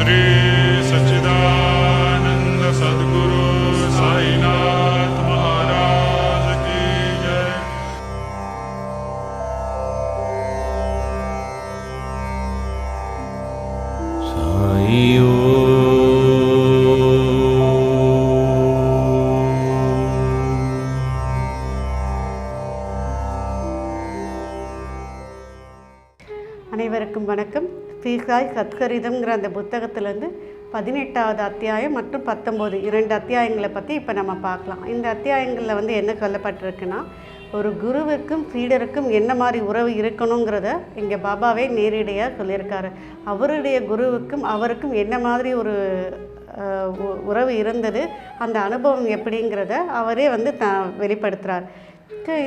श्री सच्चिदानंद सद्गुरु साईनाथ महाराज की जय அனைவருக்கும் வணக்கம் ஸ்ரீசாய் சத்கரிதம்ங்கிற அந்த புத்தகத்திலேருந்து பதினெட்டாவது அத்தியாயம் மற்றும் பத்தொம்போது இரண்டு அத்தியாயங்களை பற்றி இப்போ நம்ம பார்க்கலாம். இந்த அத்தியாயங்களில் வந்து என்ன சொல்லப்பட்டிருக்குன்னா ஒரு குருவுக்கும் சீடருக்கும் என்ன மாதிரி உறவு இருக்கணுங்கிறத இங்கே பாபாவே நேரடியாக சொல்லியிருக்காரு. அவருடைய குருவுக்கும் அவருக்கும் என்ன மாதிரி ஒரு உறவு இருந்தது அந்த அனுபவம் எப்படிங்கிறத அவரே வந்து த வெளிப்படுத்துகிறார்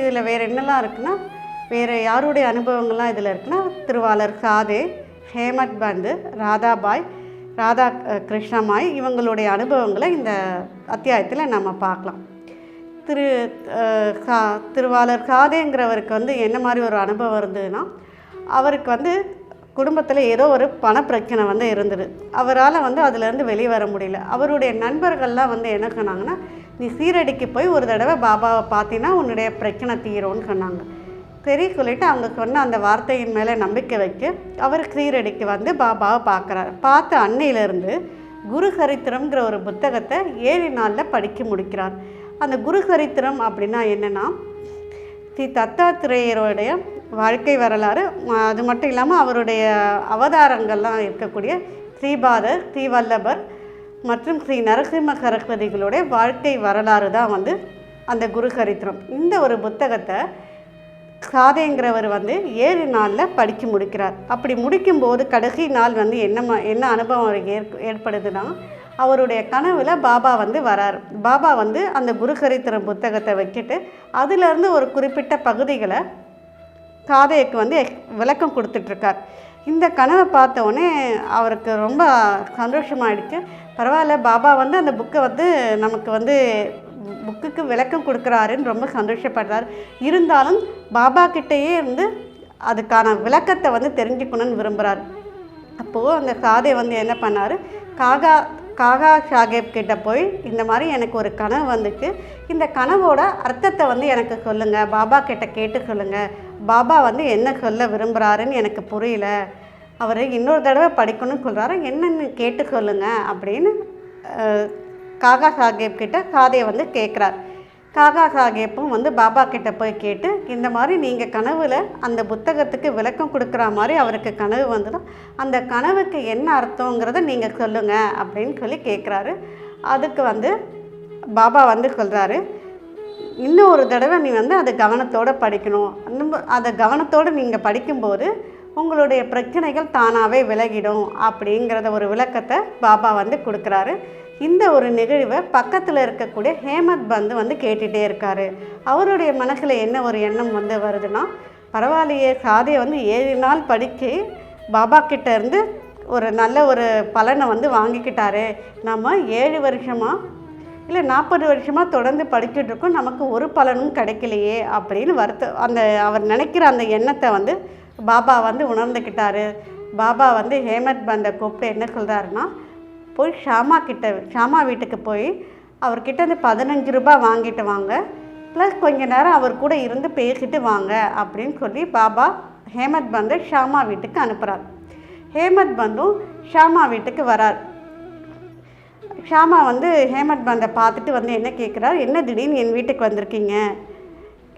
இதில் வேறு என்னெல்லாம் இருக்குன்னா வேறு யாருடைய அனுபவங்கள்லாம் இதில் இருக்குன்னா திருவாளர் சாதே ஹேமத் பந்து ராதாபாய் ராதா கிருஷ்ணமாய் இவங்களுடைய அனுபவங்களை இந்த அத்தியாயத்தில் நம்ம பார்க்கலாம். திரு கா திருவாளர் காதேங்கிறவருக்கு வந்து என்ன மாதிரி ஒரு அனுபவம் இருந்ததுன்னா அவருக்கு வந்து குடும்பத்தில் ஏதோ ஒரு பணப்பிரச்சனை வந்து இருந்தது. அவரால் வந்து அதிலேருந்து வெளியே வர முடியல. அவருடைய நண்பர்கள்லாம் வந்து என்ன சொன்னாங்கன்னா நீ சீரடிக்கு போய் ஒரு தடவை பாபாவை பார்த்தீங்கன்னா உன்னுடைய பிரச்சனை தீரும்னு சொன்னாங்க. சரி சொல்லிட்டு அவங்க சொன்ன அந்த வார்த்தையின் மேலே நம்பிக்கை வைக்க அவர் கிரீரடிக்கு வந்து பாபாவை பார்க்குறாரு. பார்த்த அன்னையிலேருந்து குரு சரித்திரம்ங்கிற ஒரு புத்தகத்தை ஏழு நாளில் படிக்க முடிக்கிறார். அந்த குரு சரித்திரம் அப்படின்னா என்னென்னா ஸ்ரீ தத்தாத்திரேயருடைய வாழ்க்கை வரலாறு அது மட்டும் இல்லாமல் அவருடைய அவதாரங்கள்லாம் இருக்கக்கூடிய ஸ்ரீபாதர் ஸ்ரீவல்லபர் மற்றும் ஸ்ரீ நரசிம்ம சரஸ்வதிகளுடைய வாழ்க்கை வரலாறு தான் வந்து அந்த குரு சரித்திரம் இந்த ஒரு புத்தகத்தை சாதேங்கிறவர் வந்து ஏழு நாளில் படித்து முடிக்கிறார். அப்படி முடிக்கும்போது கடைசி நாள் வந்து என்ன ம- என்ன அனுபவம் அவருக்கு ஏற் ஏற்படுதுன்னா அவருடைய கனவில் பாபா வந்து வரார். பாபா வந்து அந்த குருகரித்திரம் புத்தகத்தை வச்சுட்டு அதிலிருந்து ஒரு குறிப்பிட்ட பகுதிகளை காதைக்கு வந்து விளக்கம் கொடுத்துட்ருக்கார். இந்த கனவை பார்த்தோடனே அவருக்கு ரொம்ப சந்தோஷமாயிடுச்சு. பரவாயில்ல பாபா வந்து அந்த புக்கை வந்து நமக்கு வந்து புக்குக்கு விளக்கம் கொடுக்குறாருன்னு ரொம்ப சந்தோஷப்படுறார். இருந்தாலும் பாபா கிட்டேயே இருந்து அதுக்கான விளக்கத்தை வந்து தெரிஞ்சுக்கணும்னு விரும்புகிறார் அப்போது அந்த சாதை வந்து என்ன பண்ணார்? காகா காகா சாஹேப் கிட்ட போய் இந்த மாதிரி எனக்கு ஒரு கனவு வந்துச்சு. இந்த கனவோட அர்த்தத்தை வந்து எனக்கு சொல்லுங்கள் பாபா கிட்ட கேட்டு சொல்லுங்கள் பாபா வந்து என்ன சொல்ல விரும்புகிறாருன்னு எனக்கு புரியல. அவர் இன்னொரு தடவை படிக்கணும்னு சொல்கிறாரு என்னென்னு கேட்டு சொல்லுங்கள் அப்படின்னு காகா சாஹேப் கிட்ட காதையை வந்து கேட்குறார் காகா சாஹேப்பும் வந்து பாபா கிட்ட போய் கேட்டு இந்த மாதிரி நீங்கள் கனவில் அந்த புத்தகத்துக்கு விளக்கம் கொடுக்குற மாதிரி அவருக்கு கனவு வந்ததும் அந்த கனவுக்கு என்ன அர்த்தங்கிறத நீங்கள் சொல்லுங்கள் அப்படின்னு சொல்லி கேட்குறாரு அதுக்கு வந்து பாபா வந்து சொல்கிறாரு இன்னும் ஒரு தடவை நீ வந்து அதை கவனத்தோடு படிக்கணும். அந்த அதை கவனத்தோடு நீங்கள் படிக்கும்போது உங்களுடைய பிரச்சனைகள் தானாகவே விலகிடும் அப்படிங்கிறத ஒரு விளக்கத்தை பாபா வந்து கொடுக்குறாரு. இந்த ஒரு நிகழ்வை பக்கத்தில் இருக்கக்கூடிய ஹேமத் பந்து வந்து கேட்டுகிட்டே இருக்காரு. அவருடைய மனசில் என்ன ஒரு எண்ணம் வந்து வருதுன்னா பரவாயில்லையே சாதியை வந்து ஏழு நாள் படித்து பாபா கிட்ட இருந்து ஒரு நல்ல ஒரு பலனை வந்து வாங்கிக்கிட்டாரு. நம்ம ஏழு வருஷமாக இல்லை நாற்பது வருஷமாக தொடர்ந்து படிச்சுட்டு இருக்கோம். நமக்கு ஒரு பலனும் கிடைக்கலையே அப்படின்னு வருத்த அந்த அவர் நினைக்கிற அந்த எண்ணத்தை வந்து பாபா வந்து உணர்ந்துக்கிட்டாரு. பாபா வந்து ஹேமத் பந்தை கூப்பிட்டு என்ன சொல்கிறாருன்னா போய் ஷாமா கிட்ட ஷாமா வீட்டுக்கு போய் அவர்கிட்ட இருந்து பதினஞ்சு ரூபாய் வாங்கிட்டு வாங்க. ப்ளஸ் கொஞ்ச நேரம் அவர் கூட இருந்து பேசிட்டு வாங்க அப்படின்னு சொல்லி பாபா ஹேமத் பந்து ஷாமா வீட்டுக்கு அனுப்புகிறார் ஹேமத் பந்தும் ஷாமா வீட்டுக்கு வரார். ஷாமா வந்து ஹேமத் பந்தை பார்த்துட்டு வந்து என்ன கேட்குறாரு என்ன திடீர்னு என் வீட்டுக்கு வந்திருக்கீங்க?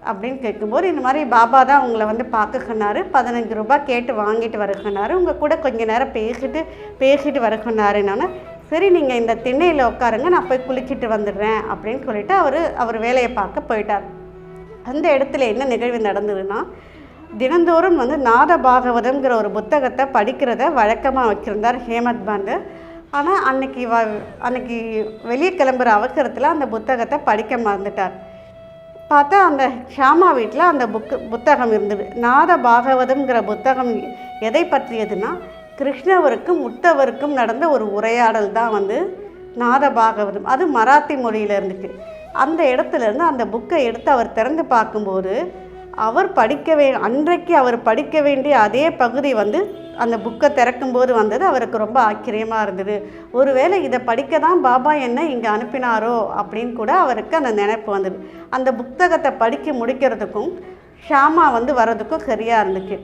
அப்படின்னு கேட்கும்போது இந்த மாதிரி பாபா தான் உங்களை வந்து பார்க்க சொன்னார் பதினஞ்சு ரூபாய் கேட்டு வாங்கிட்டு வர உங்கள் கூட கொஞ்ச நேரம் பேசிட்டு பேசிட்டு வர சொன்னாருன்னு சரி நீங்கள் இந்த திண்ணையில் உட்காருங்க நான் போய் குளிச்சுட்டு வந்துடுறேன் அப்படின்னு சொல்லிட்டு அவர் அவர் வேலையை பார்க்க போயிட்டார். அந்த இடத்துல என்ன நிகழ்வு நடந்ததுன்னா தினந்தோறும் வந்து நாத பாகவதம்ங்கிற ஒரு புத்தகத்தை படிக்கிறத வழக்கமாக வச்சுருந்தார் ஹேமத் பாண்டு. ஆனால் அன்னைக்கு வ அன்னைக்கு வெளியே கிளம்புற அவசரத்தில் அந்த புத்தகத்தை படிக்க மறந்துட்டார். பார்த்தா அந்த ஷாமா வீட்டில் அந்த புக்கு புத்தகம் இருந்தது. நாத பாகவதம்ங்கிற புத்தகம் எதை பற்றியதுன்னா கிருஷ்ணவருக்கும் உத்தவருக்கும் நடந்த ஒரு உரையாடல் தான் வந்து நாத பாகவதம் அது மராத்தி மொழியில் இருந்துச்சு. அந்த இடத்துல இருந்து அந்த புக்கை எடுத்து அவர் திறந்து பார்க்கும்போது அவர் படிக்க வே அன்றைக்கு அவர் படிக்க வேண்டிய அதே பகுதி வந்து அந்த புக்கை திறக்கும்போது வந்தது அவருக்கு ரொம்ப ஆச்சரியமாக இருந்தது. ஒருவேளை இதை படிக்க தான் பாபா என்ன இங்கே அனுப்பினாரோ அப்படின்னு கூட அவருக்கு அந்த நினைப்பு வந்தது. அந்த புத்தகத்தை படித்து முடிக்கிறதுக்கும் ஷாமா வந்து வர்றதுக்கும் சரியாக இருந்துச்சு.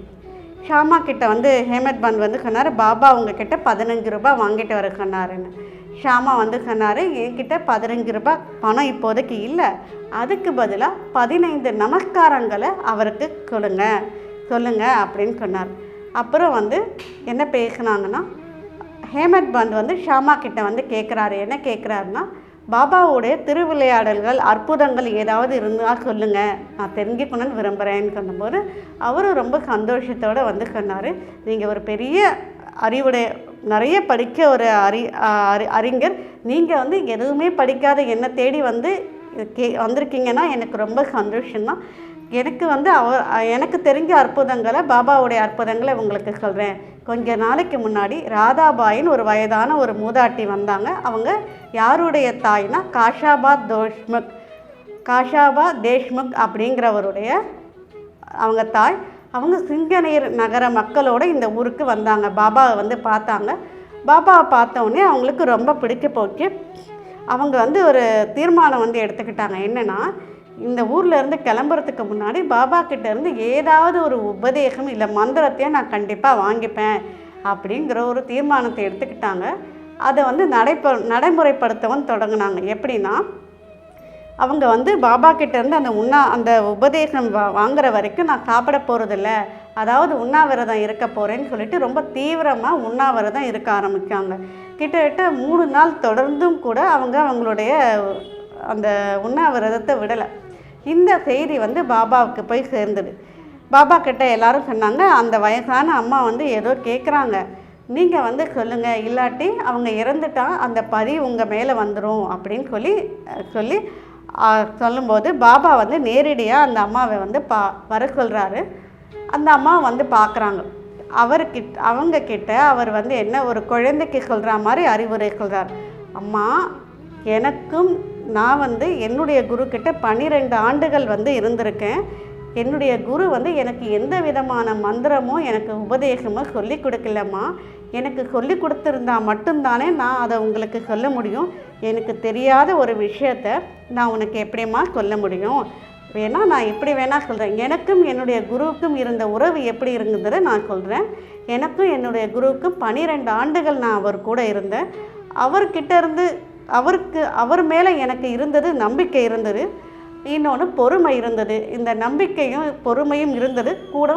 ஷாமா கிட்ட வந்து ஹேமத் பந்த் வந்து சொன்னார் பாபா உங்ககிட்ட பதினஞ்சு ரூபாய் வாங்கிட்டு வர சொன்னாருன்னு. ஷாமா வந்து சொன்னார் என்கிட்ட பதினஞ்சு ரூபாய் பணம் இப்போதைக்கு இல்லை. அதுக்கு பதிலாக பதினைந்து நமஸ்காரங்களை அவருக்கு கொடுங்க சொல்லுங்கள் அப்படின்னு சொன்னார். அப்புறம் வந்து என்ன பேசுனாங்கன்னா ஹேமத் பந்த் வந்து ஷாமா கிட்ட வந்து கேட்குறாரு என்ன கேட்குறாருன்னா பாபாவுடைய திருவிளையாடல்கள் அற்புதங்கள் ஏதாவது இருந்தால் சொல்லுங்கள் நான் தெரிஞ்சுக்கணும்னு விரும்புகிறேன்னு சொன்னபோது அவரும் ரொம்ப சந்தோஷத்தோடு வந்து சொன்னார். நீங்கள் ஒரு பெரிய அறிவுடைய நிறைய படிக்க ஒரு அறி அறி அறிஞர். நீங்கள் வந்து எதுவுமே படிக்காத என்னை தேடி வந்து கே வந்திருக்கீங்கன்னா எனக்கு ரொம்ப சந்தோஷம்தான். எனக்கு வந்து அவர் எனக்கு தெரிஞ்ச அற்புதங்களை பாபாவுடைய அற்புதங்களை உங்களுக்கு சொல்கிறேன் கொஞ்ச நாளைக்கு முன்னாடி ராதாபாயின்னு ஒரு வயதான ஒரு மூதாட்டி வந்தாங்க. அவங்க யாருடைய தாய்னா காஷாபாத் தோஷ்முக் காஷாபா தேஷ்முக் அப்படிங்கிறவருடைய அவங்க தாய். அவங்க சிங்கநீர் நகர மக்களோட இந்த ஊருக்கு வந்தாங்க. பாபாவை வந்து பார்த்தாங்க. பாபாவை பார்த்தோன்னே அவங்களுக்கு ரொம்ப பிடிக்க போச்சு. அவங்க வந்து ஒரு தீர்மானம் வந்து எடுத்துக்கிட்டாங்க. என்னென்னா இந்த ஊரில் இருந்து கிளம்புறதுக்கு முன்னாடி பாபா கிட்டேருந்து ஏதாவது ஒரு உபதேசம் இல்லை மந்திரத்தையே நான் கண்டிப்பாக வாங்கிப்பேன் அப்படிங்கிற ஒரு தீர்மானத்தை எடுத்துக்கிட்டாங்க. அதை வந்து நடைப நடைமுறைப்படுத்தவும் தொடங்கினாங்க. எப்படின்னா அவங்க வந்து பாபா கிட்டேருந்து அந்த உண்ணா அந்த உபதேசம் வா வாங்குற வரைக்கும் நான் சாப்பிட போகிறதில்ல அதாவது உண்ணாவிரதம் இருக்க போகிறேன்னு சொல்லிட்டு ரொம்ப தீவிரமாக உண்ணாவிரதம் இருக்க ஆரம்பித்தாங்க கிட்டத்தட்ட மூணு நாள் தொடர்ந்தும் கூட அவங்க அவங்களுடைய அந்த உண்ணாவிரதத்தை விடலை. இந்த செய்தி வந்து பாபாவுக்கு போய் சேர்ந்தது. பாபா கிட்ட எல்லாரும் சொன்னாங்க அந்த வயசான அம்மா வந்து ஏதோ கேட்குறாங்க நீங்கள் வந்து சொல்லுங்கள் இல்லாட்டி அவங்க இறந்துட்டா அந்த பரி உங்கள் மேலே வந்துடும் அப்படின்னு சொல்லி சொல்லி சொல்லும்போது பாபா வந்து நேரடியாக அந்த அம்மாவை வந்து பா வர சொல்கிறாரு அந்த அம்மா வந்து பார்க்குறாங்க அவர்கிட்ட அவங்க கிட்ட அவர் வந்து என்ன ஒரு குழந்தைக்கு சொல்கிற மாதிரி அறிவுரை சொல்கிறார் அம்மா எனக்கும் நான் வந்து என்னுடைய குரு பன்னிரெண்டு ஆண்டுகள் வந்து இருந்திருக்கேன். என்னுடைய குரு வந்து எனக்கு எந்த விதமான மந்திரமோ எனக்கு உபதேசமோ சொல்லி கொடுக்கலம்மா. எனக்கு சொல்லி கொடுத்துருந்தா மட்டும்தானே நான் அதை உங்களுக்கு சொல்ல முடியும். எனக்கு தெரியாத ஒரு விஷயத்த நான் உனக்கு எப்படிம்மா சொல்ல முடியும்? வேணால் நான் எப்படி வேணால் சொல்கிறேன் எனக்கும் என்னுடைய குருவுக்கும் இருந்த உறவு எப்படி இருந்ததை நான் சொல்கிறேன் எனக்கும் என்னுடைய குருவுக்கும் பன்னிரெண்டு ஆண்டுகள் நான் அவர் கூட இருந்தேன். அவர்கிட்ட இருந்து அவருக்கு அவர் மேலே எனக்கு இருந்தது நம்பிக்கை இருந்தது. இன்னொன்று பொறுமை இருந்தது. இந்த நம்பிக்கையும் பொறுமையும் இருந்தது. கூட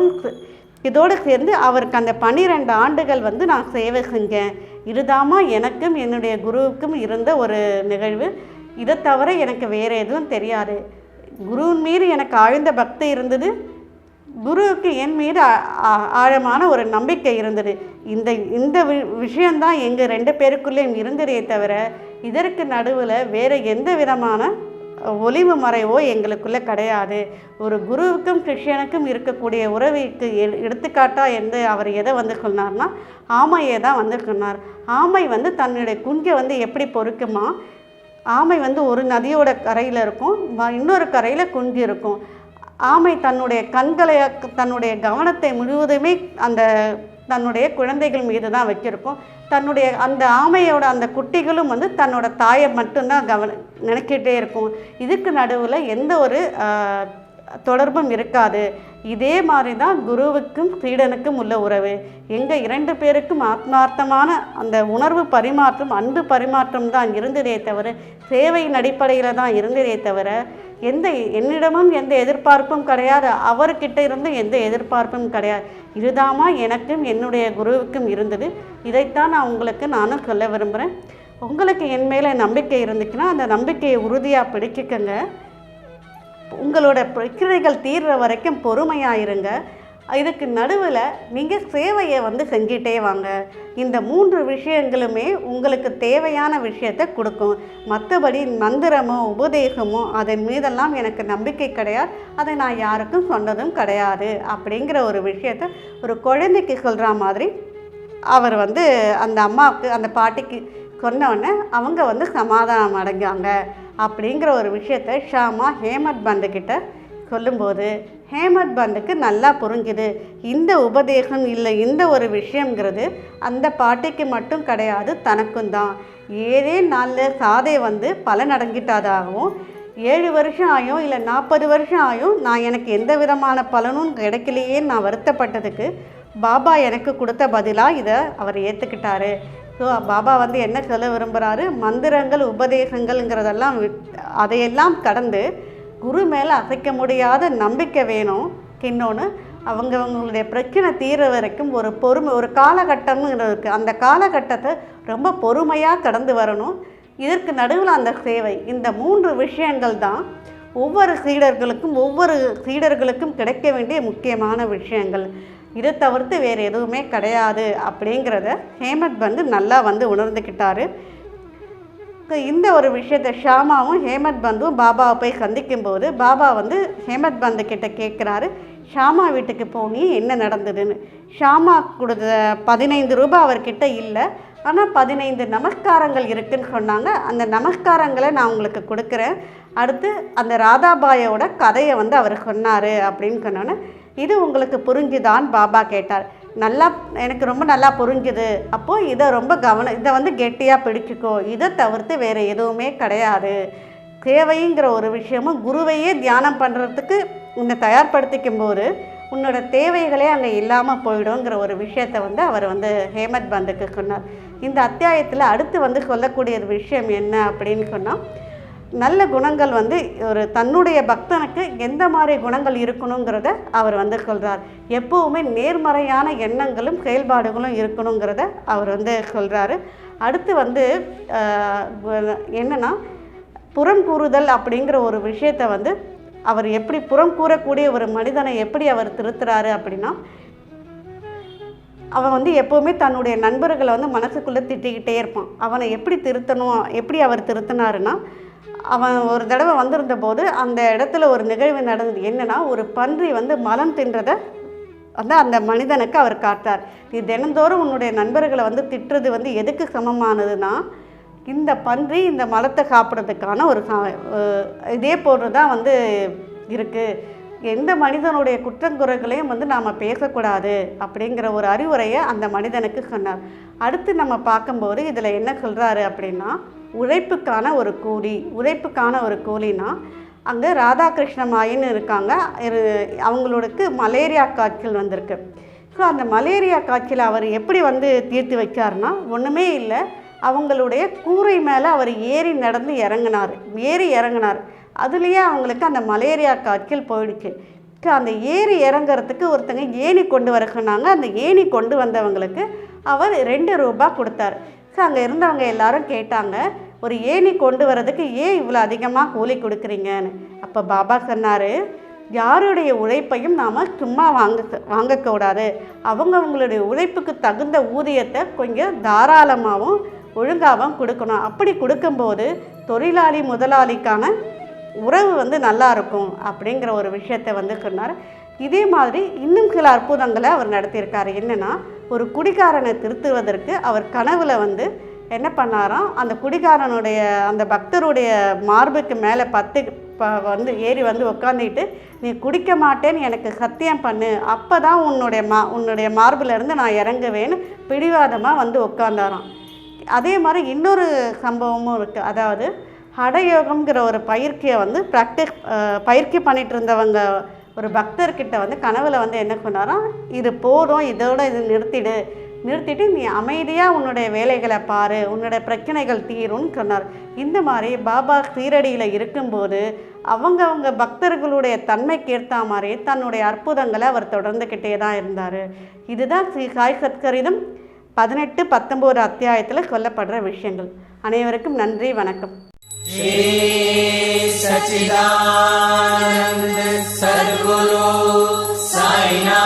இதோடு சேர்ந்து அவருக்கு அந்த பன்னிரெண்டு ஆண்டுகள் வந்து நான் சேவை செஞ்சேன். இதுதாம்மா எனக்கும் என்னுடைய குருவுக்கும் இருந்த ஒரு நிகழ்வு. இதை தவிர எனக்கு வேறு எதுவும் தெரியாது. குருவின் மீது எனக்கு ஆழ்ந்த பக்தி இருந்தது. குருவுக்கு என் மீது ஆழமான ஒரு நம்பிக்கை இருந்தது. இந்த இந்த வி- விஷயந்தான் எங்கள் ரெண்டு பேருக்குள்ளேயும் இருந்ததே தவிர இதற்கு நடுவில் வேறு எந்த விதமான ஒளிவு மறைவோ எங்களுக்குள்ளே கிடையாது. ஒரு குருவுக்கும் கிருஷ்ணனுக்கும் இருக்கக்கூடிய உறவிக்கு எ- எடுத்துக்காட்டாக என்று அவர் எதை வந்து சொன்னார்னா ஆமையை தான் வந்து சொன்னார். ஆமை வந்து தன்னுடைய குஞ்சை வந்து எப்படி பொறுக்குமா? ஆமை வந்து ஒரு நதியோட கரையில் இருக்கும் இன்னொரு கரையில் குஞ்சு இருக்கும். ஆமை தன்னுடைய கண்களை தன்னுடைய கவனத்தை முழுவதுமே அந்த தன்னுடைய குழந்தைகள் மீது தான் வச்சுருக்கும். தன்னுடைய அந்த ஆமையோட அந்த குட்டிகளும் வந்து தன்னோட தாயை மட்டும்தான் கவன நினைக்கிட்டே இருக்கும். இதுக்கு நடுவில் எந்த ஒரு தொடர்பும் இருக்காது. இதே மாதிரி தான் குருவுக்கும் சீடனுக்கும் உள்ள உறவு. எங்கள் இரண்டு பேருக்கும் ஆத்மார்த்தமான அந்த உணர்வு பரிமாற்றம் அன்பு பரிமாற்றம் தான் இருந்ததே தவிர சேவையின் அடிப்படையில் தான் இருந்ததே தவிர எந்த என்னிடமும் எந்த எதிர்பார்ப்பும் கிடையாது. அவர்கிட்ட இருந்து எந்த எதிர்பார்ப்பும் கிடையாது. இதுதாமா எனக்கும் என்னுடைய குருவுக்கும் இருந்தது. இதைத்தான் நான் உங்களுக்கு நானும் சொல்ல விரும்புகிறேன் உங்களுக்கு என் மேலே நம்பிக்கை இருந்துச்சுன்னா அந்த நம்பிக்கையை உறுதியாக பிடிச்சிக்கங்க. உங்களோட பிரச்சனைகள் தீர்ற வரைக்கும் பொறுமையாக இருங்க இதுக்கு நடுவில் நீங்கள் சேவையை வந்து செஞ்சிட்டே வாங்க. இந்த மூன்று விஷயங்களுமே உங்களுக்கு தேவையான விஷயத்தை கொடுக்கும். மற்றபடி மந்திரமோ உபதேசமோ அதன் மீதெல்லாம் எனக்கு நம்பிக்கை கிடையாது. அதை நான் யாருக்கும் சொன்னதும் கிடையாது. அப்படிங்கிற ஒரு விஷயத்த ஒரு குழந்தைக்கு சொல்கிற மாதிரி அவர் வந்து அந்த அம்மாவுக்கு அந்த பாட்டிக்கு சொன்னோடனே அவங்க வந்து சமாதானம் அடைஞ்சாங்க. அப்படிங்கிற ஒரு விஷயத்தை ஷாமா ஹேமத் பந்து கிட்ட சொல்லும்போது ஹேமத் பந்துக்கு நல்லா புரிஞ்சுது. இந்த உபதேசம் இல்லை இந்த ஒரு விஷயங்கிறது அந்த பாட்டிக்கு மட்டும் கிடையாது தனக்கும் தான். ஏழே நாளில் சாதை வந்து பலன் அடங்கிட்டதாகவும் ஏழு வருஷம் ஆயும் இல்லை நாற்பது வருஷம் ஆயும் நான் எனக்கு எந்த விதமான பலனும் கிடைக்கலையே நான் வருத்தப்பட்டதுக்கு பாபா எனக்கு கொடுத்த பதிலாக இதை அவர் ஏற்றுக்கிட்டாரு ஸோ பாபா வந்து என்ன சொல்ல விரும்புகிறாரு மந்திரங்கள் உபதேசங்கள்ங்கிறதெல்லாம் விட்- அதையெல்லாம் கடந்து குரு மேலே அசைக்க முடியாத நம்பிக்கை வேணும். இன்னொன்று அவங்க அவங்களுடைய பிரச்சனை தீர வரைக்கும் ஒரு பொறுமை ஒரு காலகட்டம்ங்கிறது இருக்குது அந்த காலகட்டத்தை ரொம்ப பொறுமையாக கடந்து வரணும். இதற்கு நடுவில் அந்த சேவை இந்த மூன்று விஷயங்கள் தான் ஒவ்வொரு சீடர்களுக்கும் ஒவ்வொரு சீடர்களுக்கும் கிடைக்க வேண்டிய முக்கியமான விஷயங்கள். இதை தவிர்த்து வேறு எதுவுமே கிடையாது அப்படிங்கிறத ஹேமத் வந்து நல்லா வந்து உணர்ந்துக்கிட்டாரு. இந்த ஒரு விஷயத்தை ஷாமாவும் ஹேமத் பந்தும் பாபாவை போய் சந்திக்கும்போது பாபா வந்து ஹேமத் பந்து கிட்ட கேட்குறாரு ஷாமா வீட்டுக்கு போனி என்ன நடந்ததுன்னு? ஷாமா கொடுத்த பதினைந்து ரூபாய் அவர்கிட்ட இல்லை ஆனால் பதினைந்து நமஸ்காரங்கள் இருக்குன்னு சொன்னாங்க. அந்த நமஸ்காரங்களை நான் உங்களுக்கு கொடுக்குறேன். அடுத்து அந்த ராதாபாயோட கதையை வந்து அவர் சொன்னார் அப்படின்னு சொன்னோன்னே இது உங்களுக்கு புரிஞ்சுதான்னு பாபா கேட்டார். நல்லா எனக்கு ரொம்ப நல்லா புரிஞ்சுது. அப்போது இதை ரொம்ப கவனம் இதை வந்து கெட்டியாக பிடிச்சிக்கோ. இதை தவிர்த்து வேறு எதுவுமே கிடையாது. தேவைங்கிற ஒரு விஷயமும் குருவையே தியானம் பண்ணுறதுக்கு உன்னை தயார்படுத்திக்கும் போது உன்னோட தேவைகளே அங்கே இல்லாமல் போயிடுங்கிற ஒரு விஷயத்தை வந்து அவர் வந்து ஹேமத் பந்துக்கு சொன்னார். இந்த அத்தியாயத்தில் அடுத்து வந்து சொல்லக்கூடிய ஒரு விஷயம் என்ன அப்படின்னு சொன்னால் நல்ல குணங்கள் வந்து ஒரு தன்னுடைய பக்தனுக்கு எந்த மாதிரி குணங்கள் இருக்கணுங்கிறத அவர் வந்து சொல்கிறார் எப்போவுமே நேர்மறையான எண்ணங்களும் செயல்பாடுகளும் இருக்கணுங்கிறத அவர் வந்து சொல்கிறாரு அடுத்து வந்து என்னென்னா புறம் கூறுதல் அப்படிங்கிற ஒரு விஷயத்தை வந்து அவர் எப்படி புறம் கூறக்கூடிய ஒரு மனிதனை எப்படி அவர் திருத்துறாரு அப்படின்னா அவன் வந்து எப்போவுமே தன்னுடைய நண்பர்களை வந்து மனசுக்குள்ளே திட்டிக்கிட்டே இருப்பான். அவனை எப்படி திருத்தணும் எப்படி அவர் திருத்தினாருன்னா அவன் ஒரு தடவை வந்திருந்த போது அந்த இடத்துல ஒரு நிகழ்வு நடந்தது என்னன்னா ஒரு பன்றி வந்து மலம் தின்றதை வந்து அந்த மனிதனுக்கு அவர் காட்டார். நீ தினந்தோறும் உன்னுடைய நண்பர்களை வந்து திட்டுறது வந்து எதுக்கு சமமானதுன்னா இந்த பன்றி இந்த மலத்தை சாப்பிட்றதுக்கான ஒரு சா- இதே போன்று தான் வந்து இருக்குது எந்த மனிதனுடைய குற்றங்குறைகளையும் வந்து நாம் பேசக்கூடாது அப்படிங்கிற ஒரு அறிவுரையை அந்த மனிதனுக்கு சொன்னார். அடுத்து நம்ம பார்க்கும்போது இதில் என்ன சொல்கிறாரு அப்படின்னா உழைப்புக்கான ஒரு கூலி உழைப்புக்கான ஒரு கூலினா அங்கே ராதாகிருஷ்ணமாயின்னு இருக்காங்க. இரு- அவங்களுக்கு மலேரியா காய்ச்சல் வந்திருக்கு. ஸோ அந்த மலேரியா காய்ச்சல் அவர் எப்படி வந்து தீர்த்து வச்சார்னா ஒன்றுமே இல்லை. அவங்களுடைய கூரை மேலே அவர் ஏறி நடந்து இறங்கினார். ஏறி இறங்கினார். அதுலேயே அவங்களுக்கு அந்த மலேரியா காய்ச்சல் போயிடுச்சு. ஸோ அந்த ஏறி இறங்குறதுக்கு ஒருத்தங்க ஏணி கொண்டு வர சொன்னாங்க அந்த ஏணி கொண்டு வந்தவங்களுக்கு அவர் ரெண்டு ரூபா கொடுத்தாரு. ஸோ அங்கே இருந்தவங்க எல்லாரும் கேட்டாங்க ஒரு ஏணி கொண்டு வரதுக்கு ஏன் இவ்வளோ அதிகமாக கூலி கொடுக்குறீங்கன்னு? அப்போ பாபா சொன்னார் யாருடைய உழைப்பையும் நாம் சும்மா வாங்க வாங்கக்கூடாது அவங்கவங்களுடைய உழைப்புக்கு தகுந்த ஊதியத்தை கொஞ்சம் தாராளமாகவும் ஒழுங்காகவும் கொடுக்கணும். அப்படி கொடுக்கும்போது தொழிலாளி முதலாளிக்கான உறவு வந்து நல்லா இருக்கும் அப்படிங்கிற ஒரு விஷயத்தை வந்து சொன்னார். இதே மாதிரி இன்னும் சில அற்புதங்களை அவர் நடத்தியிருக்காரு. என்னென்னா ஒரு குடிகாரனை திருத்துவதற்கு அவர் கனவுல வந்து என்ன பண்ணாராம்? அந்த குடிகாரனுடைய அந்த பக்தருடைய மார்புக்கு மேலே பத்து வந்து ஏறி வந்து உட்காந்துக்கிட்டு நீ குடிக்க மாட்டேன்னு எனக்கு சத்தியம் பண்ணு. அப்போ தான் உன்னுடைய மா உன்னுடைய மார்பிலேருந்து நான் இறங்குவேன்னு பிடிவாதமாக வந்து உட்காந்தாராம் அதே மாதிரி இன்னொரு சம்பவமும் இருக்குது அதாவது ஹடயோகம்ங்கிற ஒரு பயிற்சியை வந்து ப்ராக்டிஸ் பயிற்சி பண்ணிகிட்டு இருந்தவங்க ஒரு பக்தர்கிட்ட வந்து கனவுல வந்து என்ன சொன்னாராம் இது போதும் இதோட இது நிறுத்திடு. நிறுத்திட்டு நீ அமைதியாக உன்னுடைய வேலைகளை பாரு உன்னுடைய பிரச்சனைகள் தீரும்னு சொன்னார். இந்த மாதிரி பாபா சீரடியில் இருக்கும்போது அவங்கவுங்க பக்தர்களுடைய தன்மைக்கு ஏற்ற மாதிரி தன்னுடைய அற்புதங்களை அவர் தொடர்ந்துக்கிட்டே தான் இருந்தார். இதுதான் ஸ்ரீ சாய் சத்கரிதம் பதினெட்டு பத்தொம்போது அத்தியாயத்தில் சொல்லப்படுற விஷயங்கள். அனைவருக்கும் நன்றி வணக்கம். श्रीसचिदानन्द सद्गुरु साना